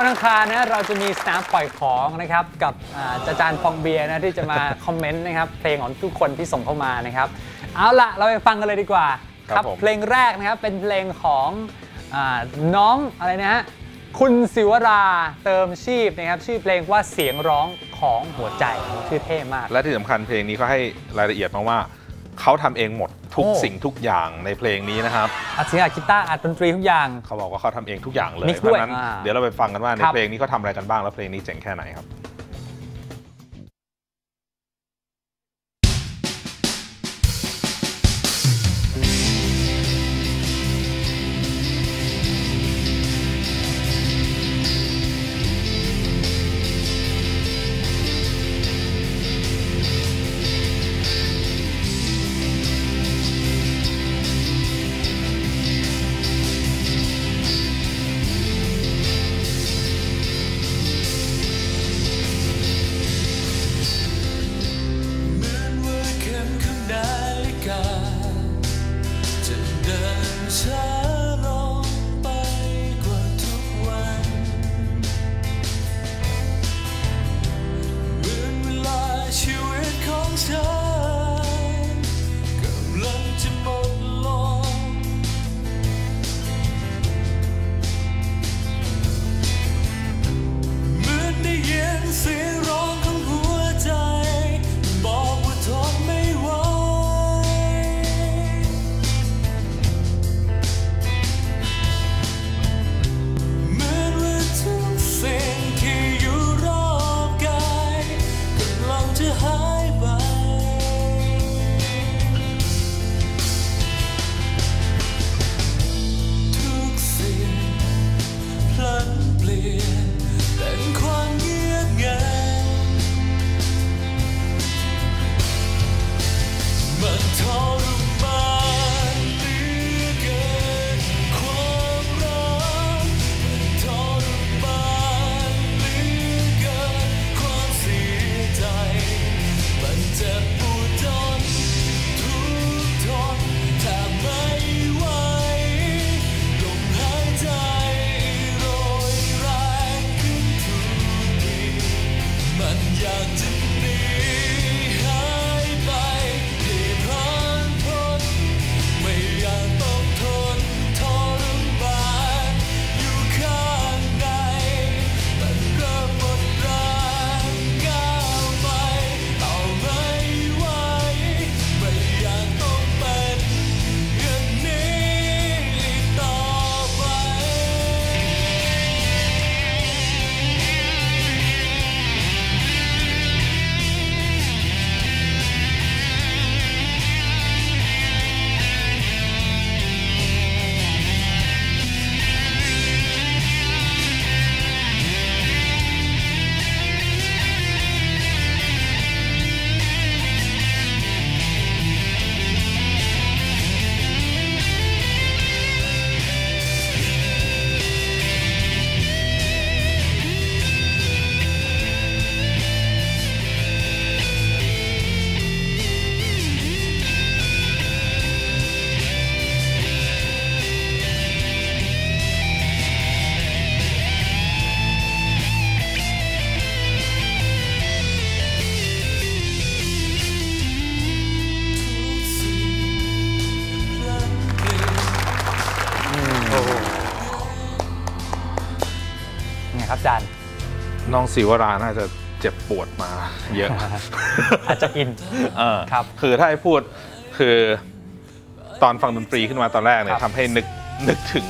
ทุกวันอังคารนะเราจะมีสนามปล่อยของนะครับกับอ่าอาจารย์ฟองเบียร์นะที่จะมาคอมเมนต์นะครับเพลงของทุกคนที่ส่งเข้ามานะครับ เอาละเราไปฟังกันเลยดีกว่าครับผมเพลงแรกนะครับเป็นเพลงของอาน้องอะไรนะฮะคุณศิวราเติมชีพนะครับชื่อเพลงว่าเสียงร้องของหัวใจชื่อเท่มาก และที่สำคัญเพลงนี้เขาให้รายละเอียดมาว่า เขาทำเองหมดทุกโอ้ สิ่งทุกอย่างในเพลงนี้นะครับ อัดเสียงอัดกีตาร์อัดดนตรีทุกอย่าง เขาบอกว่าเขาทำเองทุกอย่างเลย Mix เพราะฉะนั้นด้วยอ่าเดี๋ยวเราไปฟังกันว่าในครับ เพลงนี้เขาทำอะไรกันบ้างแล้วเพลงนี้เจ๋งแค่ไหนครับ น้องศิวราน่าจะเจ็บปวดมาเยอะ อาจจะอินเออครับ คือถ้าให้พูดคือตอนฟังดนตรีขึ้นมาตอนแรกเนี่คยรับทำให้นึกนึกถึง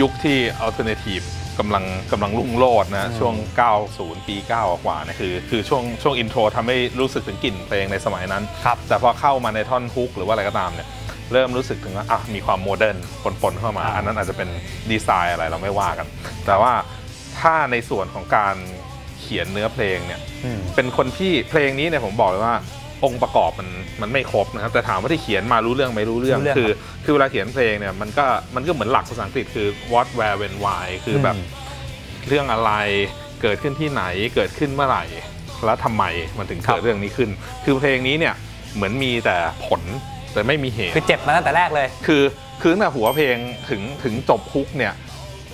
ยุคที่ alternative กำลังกำลังรุ่งโรจน์นะ ช่วง 90 ปี 9 กว่าเนี่ยคือ คือช่วงช่วงอินโทรทำให้รู้สึกถึงกลิ่นเพลงในสมัยนั้นครับแต่พอเข้ามาในท่อนฮุกหรือว่าอะไรก็ตามเนี่ยเริ่มรู้สึกถึงว่าอะมีความโมเดิร์นปนๆเข้ามาอ่าอันนั้นอาจจะเป็นดีไซน์อะไรเราไม่ว่ากัน แต่ว่า ถ้าในส่วนของการเขียนเนื้อเพลงเนี่ยอืมเป็นคนที่เพลงนี้เนี่ยผมบอกเลยว่าองค์ประกอบมันมันไม่ครบนะครับแต่ถามว่าที่เขียนมารู้เรื่องไหมรู้เรื่องรู้เรื่องคือ คือเวลาเขียนเพลงเนี่ยมันก็มันก็เหมือนหลักภาษาอังกฤษคือ what where when why คือแบบอืมเรื่องอะไรเกิดขึ้นที่ไหนเกิดขึ้นเมื่อไหร่ แล้วทำไมมันถึงครับเกิดเรื่องนี้ขึ้น คือเพลงนี้เนี่ยเหมือนมีแต่ผลแต่ไม่มีเหตุคือเจ็บมาตั้งแต่แรกเลย คือคือตั้งแต่หัวเพลงถึงถึงจบฮุกเนี่ย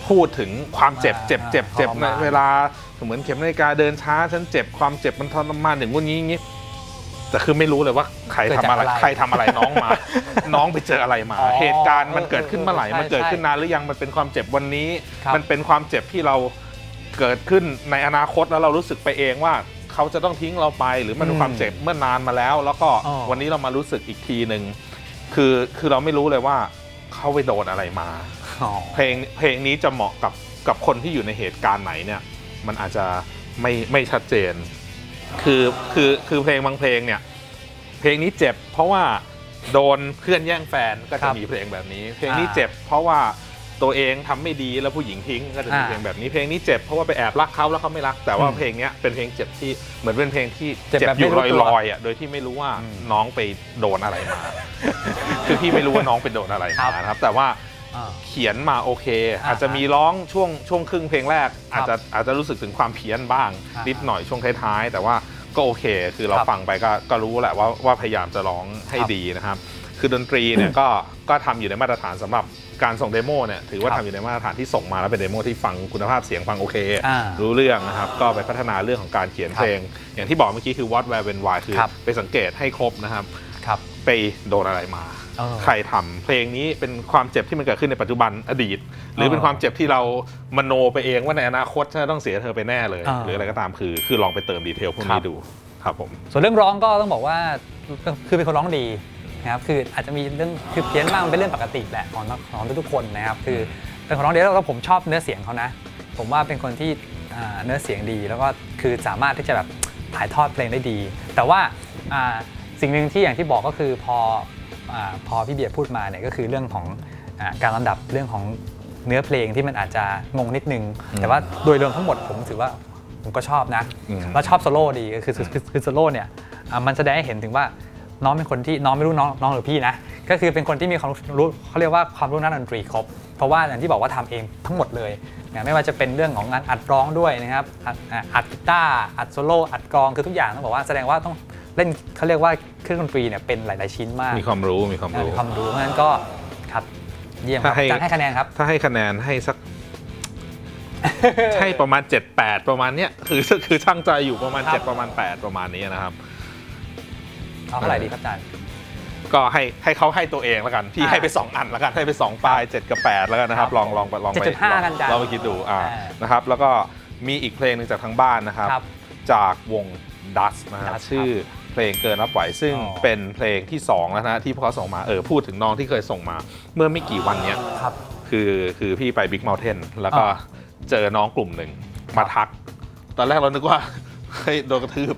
พูดถึงความเจ็บอ่าเจ็บเจ็บเจ็บทรในมานเวลาเหมือนเข็มนาฬิกาเดินช้าฉันเจ็บความเจ็บมันทรมานอย่างงู้นงี้งี้แต่คือไม่รู้เลยว่าใครทำอะไรใครทำอะไรน้องมา น้องไปเจออะไรมาอ๋อเหตุการณ์มันเกิดขึ้นเมื่อไหร่เออเออมันเกิดใช่ขึ้นนานหรือยังมันเป็นความเจ็บวันนี้ครับมันเป็นความเจ็บที่เราเกิดขึ้นในอนาคตแล้วเรารู้สึกไปเองว่าเขาจะต้องทิ้งเราไป หรือมันเป็นความเจ็บเมื่อนานมาแล้ว แล้วก็อ๋อวันนี้เรามารู้สึกอีกทีหนึ่งคือคือเราไม่รู้เลยว่าเขาไปโดนอะไรมาอ๋อ เพลงเพลงนี้จะเหมาะกับกับคนที่อยู่ในเหตุการณ์ไหนเนี่ย มันอาจจะไม่ไม่ชัดเจน คือคือคือเพลงบางเพลงเนี่ย เพลงนี้เจ็บ เพราะว่าโดนเพื่อนแย่งแฟนก็ครัจะบมีเพลงแบบนี้ เพลงนี้อ่าเจ็บ เพราะว่าตัวเองทำไม่ดีแล้วผู้หญิงทิ้งก็จะมีอ่าเพลงแบบนี้เพลงนี้เจ็บเพราะว่าไปแอบรักเขาแล้วเขาไม่รัก แต่ว่าอืมเพลงเนี้ยเป็นเพลงเจ็บที่เหมือนเป็นเพลงที่เจ็บเจ็บแบบอยู่ไม่รู้ตัวลอยๆอะโดยที่ไม่รู้ว่าอืมน้องไปโดนอะไรมา คือพี่ไม่รู้ว่าน้องไปโดนอะไรครัมาบนะครับ แต่ว่าอ่า เขียนมาโอเคอ่าอาจจะมีร้องช่วงช่วงครึ่งเพลงแรกครัอาจบจะอาจจะรู้สึกถึงความเพี้ยนบ้างอ่านินิดหน่อยช่วงท้ายๆ แต่ว่าก็โอเค คือเราครับฟังไปก็ก็รู้แหละว่าว่าพยายามจะร้องให้ครับดีนะครับ คือดนตรีเนี่ยก็ก็ทำอยู่ในมาตรฐานสำหรับการส่งเดโมเนี่ยถือว่าครับทำอยู่ในมาตรฐานที่ส่งมาแล้วเป็นเดโมที่ฟังคุณภาพเสียงฟังโอเคอ่ารู้เรื่องนะครับ ก็ไปพัฒนาเรื่องของการเขียนครับเพลง อย่างที่บอกเมื่อกี้คือ what where when why คือครับไปสังเกตให้ครบนะครับครับไปโดนอะไรมาเออ ใครทำเพลงนี้เป็นความเจ็บที่มันเกิดขึ้นในปัจจุบันอดีต หรือเออเป็นความเจ็บที่เรามโนไปเองว่าในอนาคตฉันจะต้องเสียเธอไปแน่เลยเออหรืออะไรก็ตามคือ คือลองไปเติมดีเทลพวกครันี้บดูครับผมส่วนเรื่องร้องก็ต้องบอกว่าคือเป็นคนร้องดีนะครับคืออาจจะมีเรื่องคือเพี้ยนบ้างมันเป็นเรื่องปกติแหละของของทุกๆคนนะครับคือเป็นคนร้องดีแล้วก็ผมชอบเนื้อเสียงเขานะ ผมว่าเป็นคนที่อ่าเนื้อเสียงดีแล้วก็คือสามารถที่จะแบบถ่ายทอดเพลงได้ดี แต่ว่าอ่าสิ่งหนึ่งที่อย่างที่บอกก็คือพอ อาพอพี่เบียร์พูดมาเนี่ยก็คือเรื่องของอาการลำดับเรื่องของเนื้อเพลงที่มันอาจจะงงนิดนึง แต่ว่าโดยรวมทั้งหมดผมถือว่าผมก็ชอบนะอืมแล้วชอบโซโล่ดีก็คือคือคือคือโซโล่เนี่ยอะมันแสดงให้เห็นถึงว่าน้องเป็นคนที่น้องไม่รู้น้องน้องหรือพี่นะ ก็คือเป็นคนที่มีความรู้เขาเรียกว่าความรู้ด้านดนตรีครบ เพราะว่าอย่างที่บอกว่าทำเองทั้งหมดเลยนะไม่ว่าจะเป็นเรื่องของงานอัดร้องด้วยนะครับอัดอะอัดกีตาร์อัดโซโล่อัดกลองคือทุกอย่างต้องบอกว่าแสดงว่าต้อง เล่นเขาเรียกว่าเครื่องดนตรีเนี่ยเป็นหลาย ๆชิ้นมากมีความรู้มีความนะรู้มีความรู้เพราะฉะนั้นก็ครับเยี่ยมครับถ้าให้การให้คะแนนครับ ถ้าให้คะแนนให้สักให้ประมาณ 7 8 ประมาณเนี้ยคือคือช่างใจอยู่ประมาณครับ7ประมาณ 8 ประมาณนี้นะครับเอาเท่าไหร่ดีครับอาจารย์ก็ให้ให้เขาให้ตัวเองแล้วกันพี่อ่าให้ไป 2 อันแล้วกันให้ไป 2ปลาย7กับ 8 แล้วกันนะครับครับลองลองลองไป7.5กันจ้ะลองไปคิดดูอ่าอ่านะครับ แล้วก็มีอีกเพลงหนึ่งจากทางบ้านนะครับครับจากวงดัสนะครับ Dust ชื่อ เพลงเกินรับไหวซึ่งอ๋อเป็นเพลงที่2แล้วนะที่พวกเขาส่งมาเออพูดถึงน้องที่เคยส่งมา เมื่อไม่กี่วันเนี้ยครับคือคือพี่ไปบิ๊ก u n เทนแล้วก็อ่าเจอน้องกลุ่มหนึ่งมาทัก ตอนแรกเรานึกว่าเฮ้ยโดนกระทืบ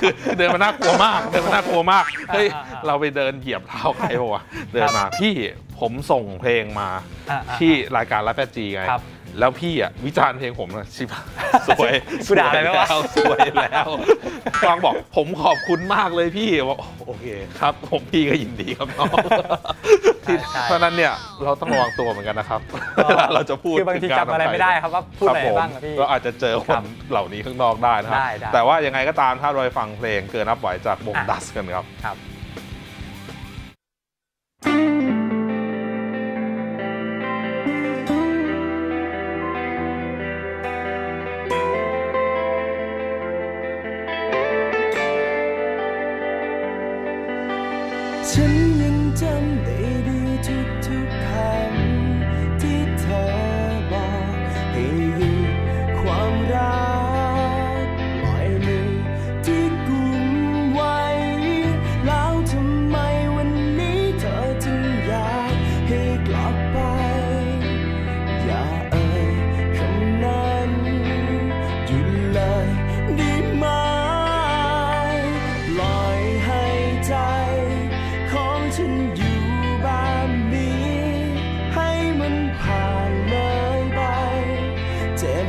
คือเดินมาน่ากลัวมาก เดินมาน่ากลัวมากเฮ้ยอ่าอ่าเราไปเดินเหยียบเท้าใครปะวะเดินมาพี่ผมส่งเพลงมาอ่าอ่าที่รายการรักกะจีไงครับ แล้วพี่อะวิจารณ์เพลงผมนะชิบสวยกูด่าอะไรไหมวะสวยแล้วกวางบอกผมขอบคุณมากเลยพี่บอกโอเคครับ ผมพี่ก็ยินดีครับน้องที่ใช่ เพราะฉะนั้นเนี่ยเราต้องระวังตัวเหมือนกันนะครับเวลาเราจะพูดคือบางทีถึกจำอะไรไม่ได้ครับว่าพูดอะไรคบผมบ้างอะพี่ เราอาจจะเจอคครันบเหล่านี้ข้างนอกได้นะครับ ได้ได้แต่ว่ายังไงก็ตามถ้าเราไปฟังเพลงเกินนับไหวจากวงอะ ดัสกันครับ ครับ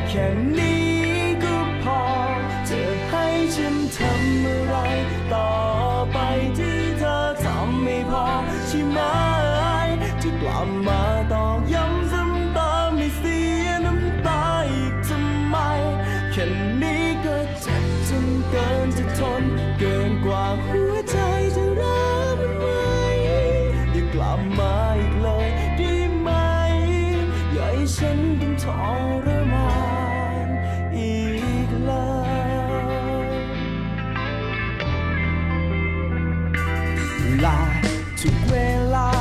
เจ็ ทุกเวลา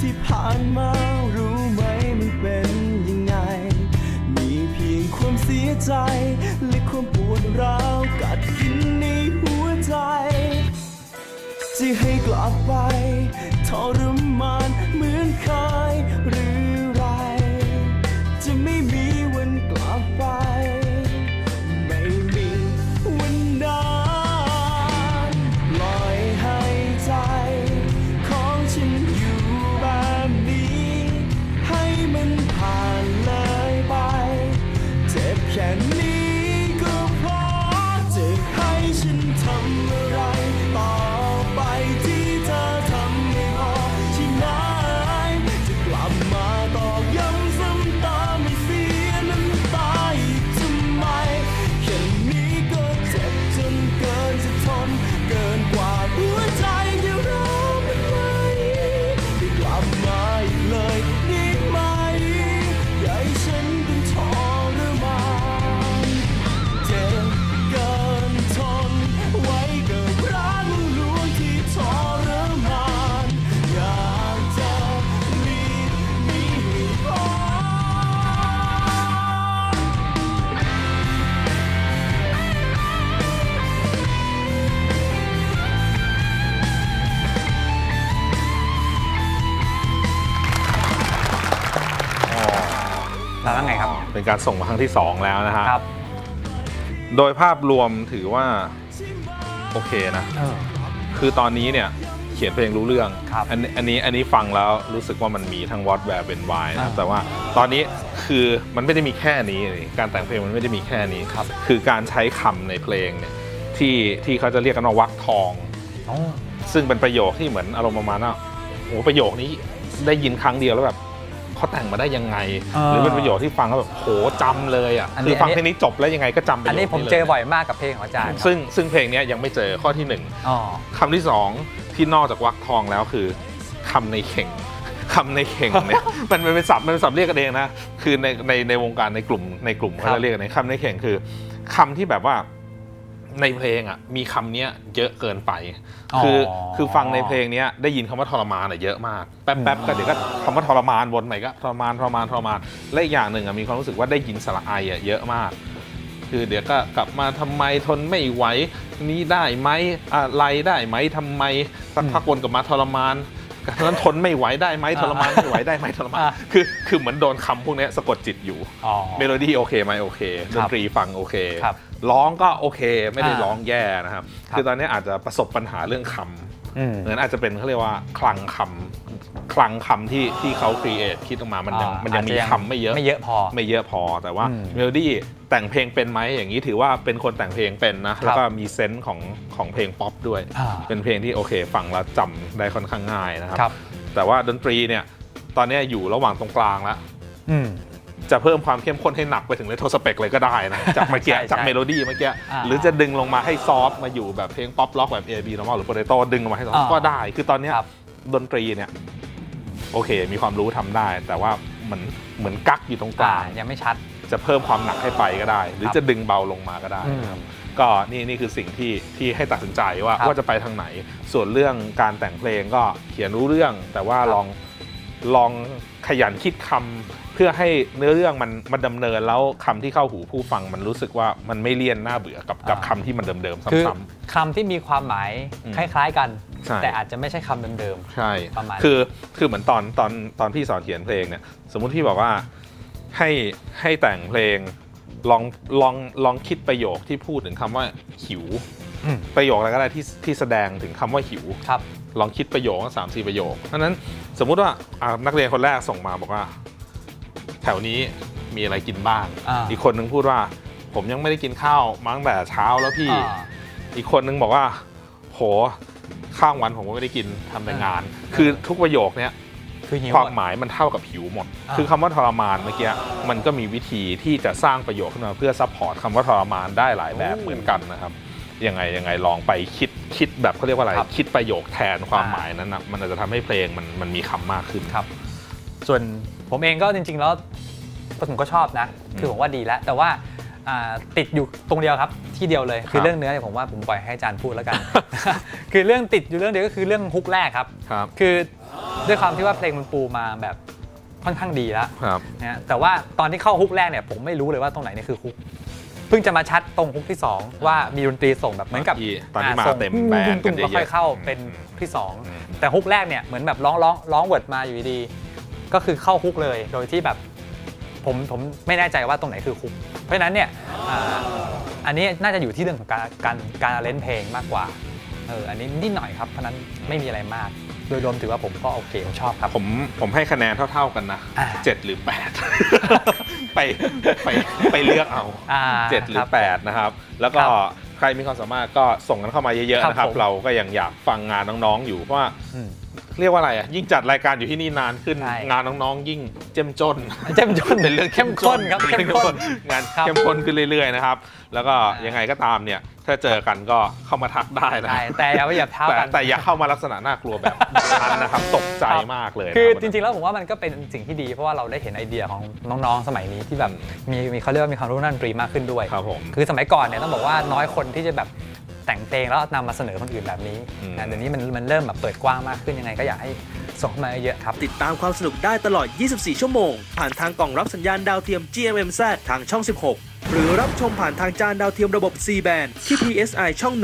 ที่ผ่านมารู้ไหมมันเป็นยังไง มีเพียงความเสียใจ และความปวดร้าวกัดกินในหัวใจ จะให้กลับไปทรม แล้วว่าไงครับ เป็นการส่งมาครั้งที่ 2 แล้วนะฮะครับ โดยภาพรวมถือว่า โอเคนะเออคือตอนนี้เนี่ย เขียนเพลงรู้เรื่องครับอันนี้อันนี้อันนี้ฟังแล้วรู้สึกว่ามันมีทั้งวอตแวร์เป็นวายนะอ่าแต่ว่าตอนนี้คือมันไม่ได้มีแค่นี้เลยการแต่งเพลงมันไม่ได้มีแค่นี้ครับ คือการใช้คำในเพลงเนี่ยที่ที่เขาจะเรียกกันว่าวักทองอ๋อซึ่งเป็นประโยคที่เหมือนอารมณ์ประมาณว่าโอ้ประโยคนี้ได้ยินครั้งเดียวแล้วแบบ เขาแต่งมาได้ยังไง หรือเป็นประโยคที่ฟังแล้วแบบโหจำเลยอะอันนี้คือฟังเพลงนี้จบแล้วยังไงก็จำประโยคอันนี้ผมลยเจอบ่อยมากกับเพลงของอาจารย์ครับซึ่งซึ่งเพลงเนี้ยยังไม่เจอข้อที่หนึ่งอ๋อคำที่สองที่นอกจากวักทองแล้วคือคำในเข่งคำในเข่งเนี่ยมันมันเป็นศัพท์มันเป็นศัพท์เรียกกันเองนะคือในในในวงการในกลุ่มในกลุ่มเขาครัจะบเรียกกันเองคำในเข่งคือคำที่แบบว่า ในเพลงอะมีคำเนี้ยเยอะเกินไป คือคือฟังในเพลงเนี้ยได้ยินคำว่าทรมานอะเยอะมากแป๊บแป๊บก็เดี๋ยวก็คำว่าทรมานวนใหม่ก็ทรมานทรมานทรมานและอีกอย่างหนึ่งอะมีความรู้สึกว่าได้ยินสระไออะเยอะมาก คือเดี๋ยวก็กลับมาทำไมทนไม่ไหวนี้ได้ไหมอะไรได้ไหมทำไมสักพักวนกลับมาทรมานจากนั้นทนไม่ไหวได้ไหมทรมานไม่ไหวได้ไหมทรมานอ่าคือคือเหมือนโดนคำพวกเนี้ยสะกดจิตอยู่อ๋อเมโลดี้โอเคไหมโอเคดนตรีฟังโอเคค รับร้องก็โอเค ไม่ได้อ่าร้องแย่นะครับครับ คือตอนนี้อาจจะประสบปัญหาเรื่องคำอืมเหมือนอาจจะเป็นเขาเรียกว่าคลังคำคลังคำที่ที่เขาครีเอทคิดออกมามันยังอ่ามันยังมีอาจจะยังคำไม่เยอะไม่เยอะพอไม่เยอะพอแต่ว่าอืมเมโลดี้แต่งเพลงเป็นไหมอย่างนี้ถือว่าเป็นคนแต่งเพลงเป็นนะแล้วก็มีเซนส์ของของเพลงป๊อปด้วยอ่าเป็นเพลงที่โอเคฟังแล้วจำได้ค่อนข้างง่ายนะครับครับ แต่ว่าดนตรีเนี่ยตอนนี้อยู่ระหว่างตรงกลางแล้วอืม จะเพิ่มความเข้มข้นให้หนักไปถึงเลโทสเปกเลยก็ได้นะ จากเมื่อกี้ใช่ใช่จากเมโลดี้เมื่อกี้อ่าหรือจะดึงลงมาให้ซอฟต์มาอยู่แบบเพลงป๊อปล็อกแบบ A B normal หรือ Potato ดึงลงมาให้ซอฟต์อ่าก็ได้ คือตอนเนี้ยครับ ดนตรีเนี่ย โอเค มีความรู้ทำได้ แต่ว่าเหมือนเหมือนกักอยู่ตรงกอ่าลาง ยังไม่ชัด จะเพิ่มความหนักให้ไปก็ได้ หรือครับจะดึงเบาลงมาก็ได้อืมนะครับก็นี่นี่คือสิ่งที่ที่ให้ตัดสินใจว่าครับว่าจะไปทางไหน ส่วนเรื่องการแต่งเพลงก็เขียนรู้เรื่อง แต่ว่าครับลองลอง ขยันคิดคำเพื่อให้เนื้อเรื่องมันมันดำเนินแล้วคำที่เข้าหูผู้ฟังมันรู้สึกว่ามันไม่เลี่ยนหน้าเบื่อกับกับคำที่มันเดิมๆคือซ้ำคำที่มีความหมายอืมคล้าย ๆกันใช่แต่อาจจะไม่ใช่คำเดิมๆใช่ประมาณคือคือเหมือนตอนตอนตอนพี่สอนเขียนเพลงเนี่ยสมมุติพี่บอกว่าให้ให้แต่งเพลงลองลองลองคิดประโยคที่พูดถึงคำว่าหิวอืม ประโยคอะไรก็ได้ที่ที่แสดงถึงคำว่าหิวครับ ลองคิดประโยคสามสี่ประโยคเพราะฉะนั้นสมมุติว่าอ่านักเรียนคนแรกส่งมาบอกว่า แถวนี้มีอะไรกินบ้างอ่าอีกคนนึงพูดว่า ผมยังไม่ได้กินข้าวมาตั้งแต่เช้าแล้วพี่อ่าอีกคนนึงบอกว่า โหข้างวันผมก็ไม่ได้กินทำแต่งานอ่าคือทุกประโยคเนี้ยคือหิวความหมายมันเท่ากับหิวหมดอ่าคือคำว่าทรมานเมื่อกี้มันก็มีวิธีที่จะสร้างประโยชน์ขึ้นมาเพื่อซัพพอร์ตคำว่าทรมานได้หลายแบบเหมือนกันนะครับ ยังไงยังไงลองไปคิดคิดแบบเขาเรียกว่าอะไรครับคิดประโยคแทนความอ่าหมายนั้นนะมันอาจจะทำให้เพลงมันมันมีคำมากขึ้นครับ ส่วนผมเองก็จริง ๆ แล้วผมก็ชอบนะ คือผมว่าดีแล้ว แต่ว่าอ่าติดอยู่ตรงเดียวครับที่เดียวเลยคือครับเรื่องเนื้อเนี่ยผมว่าผมปล่อยให้อาจารย์พูดแล้วกัน คือเรื่องติดอยู่เรื่องเดียวก็คือเรื่องฮุกแรกครับครับคือด้วยความที่ว่าเพลงมันปูมาแบบค่อนข้างดีแล้วครับนะฮะแต่ว่าตอนที่เข้าฮุกแรกเนี่ยผมไม่รู้เลยว่าตรงไหนเนี่ยคือฮุก เพิ่งจะมาชัดตรงฮุกที่สองว่ามีดนตรีส่งแบบเหมือนกับที่ตอนที่อ่มาส่งเต็มแบนด์กันตุ้มๆแล้วเยค่อยอะเข้าๆเป็นอืมที่สองอืมแต่ฮุกแรกเนี่ยเหมือนแบบร้องร้องร้องเวิร์ดมาอยู่ดีๆก็คือเข้าฮุกเลยโดยที่แบบผมผมไม่แน่ใจว่าตรงไหนคือฮุก เพราะฉะนั้นเนี่ยอ่าอันนี้น่าจะอยู่ที่เรื่องของการการการเล่นเพลงมากกว่าเอออันนี้นิดหน่อยครับเพราะฉะนั้นไม่มีอะไรมากโดยรวมถือว่าผมก็โอเคผมชอบครับ ผมผมให้คะแนนเท่า ๆกันนะอ่าเจ็ดหรือแปด ไปไปไปเลือกเอาอ่าเจ็ดหรืคอรับ แปดนะครับ แล้วก็ครับใครมีความสามารถก็ส่งกันเข้ามาเยอะๆนะครับผม เราก็ยังอยากฟังงานน้องๆอยู่เพราะว่า อืม เรียกว่าอะไรอะยิ่งจัดรายการอยู่ที่นี่นานขึ้น ใช่งานน้องๆ ยิ่งเจ้มจน เจ้มจนเป็นเรื่องเข้มข้นครับเข้มข้นงานครับเข้มข้นขึ้นเรื่อยๆนะครับ แล้วก็ยังไงก็ตามเนี่ย ถ้าเจอกันก็เข้ามาทักได้นะใช่แต่อย่าไปเหยียบเท้าแต่กัน แต่อย่าเข้ามาลักษณะน่ากลัวแบบนั้นนะครับ ตกใจมากเลยนะคือรับ จริงๆ แล้วผมว่ามันก็เป็นสิ่งที่ดีเพราะว่าเราได้เห็นไอเดียของน้องๆ สมัยนี้ที่แบบมีมีเขาเรียกว่ามีความรู้ด้านดนตรีมากขึ้นด้วยครับผม คือสมัยก่อนเนี่ยต้องบอกว่าน้อยคนที่จะแบบ แต่งเพลงแล้วนำมาเสนอคนอื่นแบบนี้อืมนะเดี๋ยวนี้มันมันเริ่มแบบเปิดกว้างมากขึ้นยังไงก็อยากให้ส่งเข้ามาเยอะๆครับ ติดตามความสนุกได้ตลอด 24 ชั่วโมง ผ่านทางกล่องรับสัญญาณดาวเทียม GMMZ ทางช่อง 16 หรือรับชมผ่านทางจานดาวเทียมระบบ C band ที่ PSI ช่อง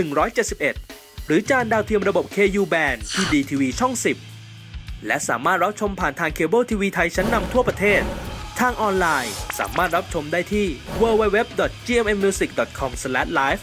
171 หรือจานดาวเทียมระบบ KU band ที่ DTV ช่อง 10 และสามารถรับชมผ่านทางเคเบิลทีวีไทยชั้นนำทั่วประเทศ ทางออนไลน์ สามารถรับชมได้ที่ www.gmmusic.com/live